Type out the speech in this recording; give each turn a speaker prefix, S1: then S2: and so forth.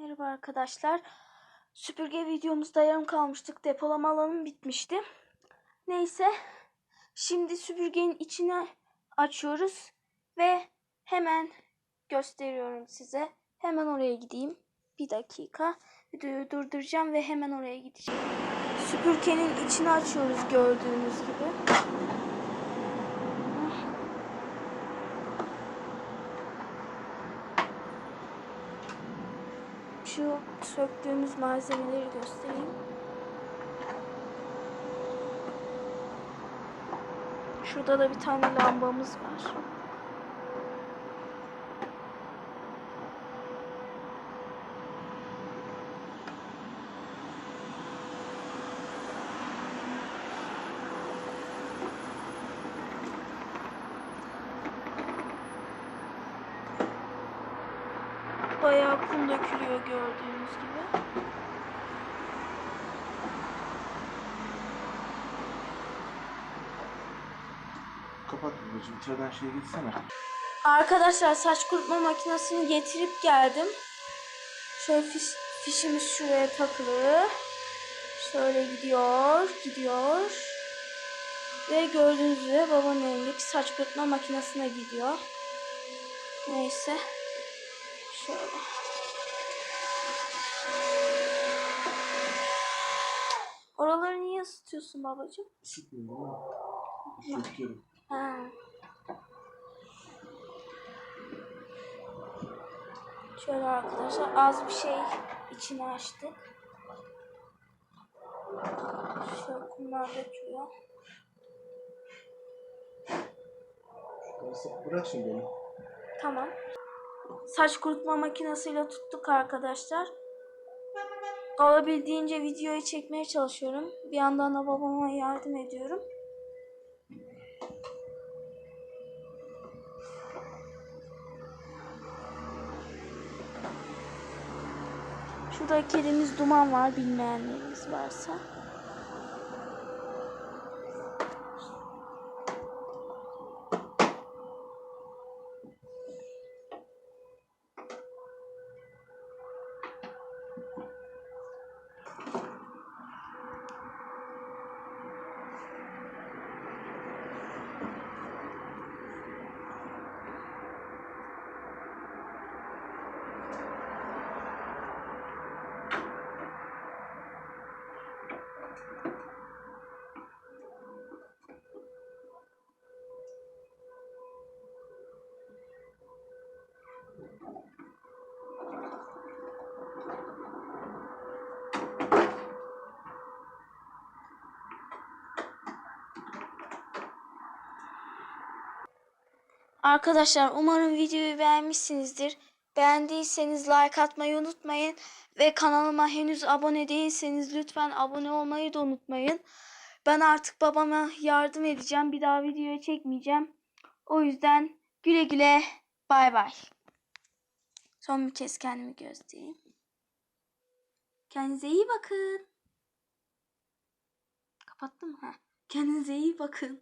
S1: Merhaba arkadaşlar. Süpürge videomuzda yarım kalmıştık. Depolama alanım bitmişti. Neyse. Şimdi süpürgenin içine açıyoruz. Ve hemen gösteriyorum size. Hemen oraya gideyim. Bir dakika. Videoyu durduracağım ve hemen oraya gideceğim. Süpürgenin içini açıyoruz gördüğünüz gibi. Şu söktüğümüz malzemeleri göstereyim. Şurada da bir tane lambamız var. Bayağı kum dökülüyor gördüğünüz gibi.
S2: Kapat babacığım içeriden şeye gitsene.
S1: Arkadaşlar saç kurutma makinesini getirip geldim. Şöyle fiş, fişimiz şuraya takılı. Şöyle gidiyor, gidiyor. Ve gördüğünüz üzere babanın elindeki saç kurutma makinesine gidiyor. Neyse. Şöyle. Oraları niye ısıtıyorsun babacığım?
S2: Sıkmıyorum ama. Çekiyorum.
S1: Ha. Şöyle arkadaşlar az bir şey içine açtık. Şöyle kumlar dökülüyor.
S2: Neyse, Bırak şimdi beni.
S1: Tamam. Saç kurutma makinesiyle tuttuk arkadaşlar. Olabildiğince videoyu çekmeye çalışıyorum. Bir yandan da babama yardım ediyorum. Şurada kedimiz duman var bilmeyenleriniz varsa. Arkadaşlar umarım videoyu beğenmişsinizdir. Beğendiyseniz like atmayı unutmayın. Ve kanalıma henüz abone değilseniz lütfen abone olmayı da unutmayın. Ben artık babama yardım edeceğim. Bir daha videoyu çekmeyeceğim. O yüzden güle güle bay bay. Son bir kez kendimi göstereyim. Kendinize iyi bakın. Kapattım ha. Kendinize iyi bakın.